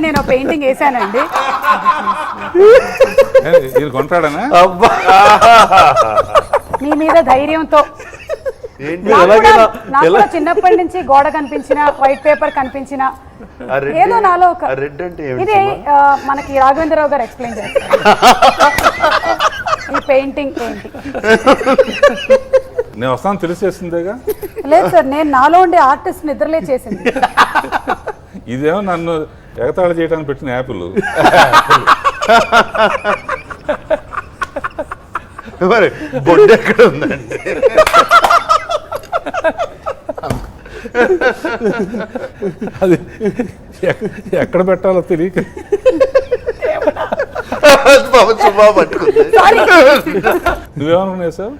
నేను పెయింటింగ్ వేసానండి కొంటాడనా అబ్బా. మీ మీద ధైర్యంతో. నాకు కూడా- నాకు కూడా చిన్నప్పటి నుంచి గోడ కనిపించిన వైట్ పేపర్ కనిపించిన ఆ రెడ్ ఏదో నాలో ఒక ఆ రెడ్ అంటే ఏమిటి ఇది ఆ, మనకి రాఘవేంద్రరావు గారు ఎక్స్ప్లెయిన్ చేస్తారు. ఈ పెయింటింగ్ పెయింటింగ్ నేను వస్తాను తెలిసేసిందేగా? లేదు సార్ నేను నాలో ఉండే ఆర్టిస్ట్ నిద్రలే చేసింది. ఇదేమో నన్ను ఎగతాళి చేయడానికి పెట్టిన యాపిల్ మరి బొడ్డు ఎక్కడ ఉందండి? అది ఎక్- ఎక్కడ పెట్టాలో తెలియక. సార్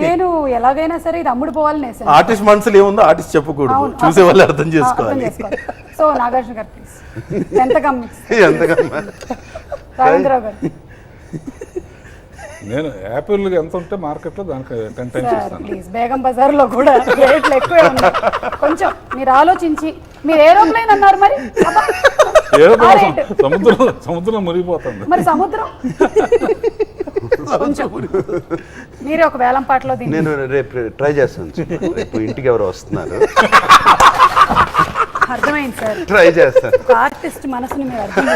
నేను ఎలాగైనా సరే ఇది అమ్ముడు పోవాలని ఆర్టిస్ట్ మనసులో ఏముందో ఆర్టిస్ట్ చెప్పకూడదు. చూసే వాళ్ళు అర్థం చేసుకోవాలి. సో నాగార్జున గారు ప్లీజ్ ఎంత ఎంతగా రాఘవేంద్రరావు గారు. నేను యాపిల్ ఎంత ఉంటే మార్కెట్లో దానికి టెన్ టైమ్స్ సార్ ఇస్తాను ప్లీజ్ బేగం బజార్లో కూడా రేట్లు ఎక్కువే ఉన్నాయి. కొంచెం మీరు ఆలోచించి మీరు ఏరోప్లేన్ అన్నారు మరి? అబ్బా. ఏదో ఆ రేటు. సముద్రం సముద్రం మునిగిపోతుంది. మరి సముద్రం? కొంచెం. మీరే ఒక వేలం పాటలో దీన్ని. నేను రేపు ట్రై చేస్తాను. రేపు ఇంటికి ఎవరు వస్తున్నారు. సార్. ట్రై చేస్తాను. ఒక ఆర్టిస్ట్ మనసుని మీరు అర్థం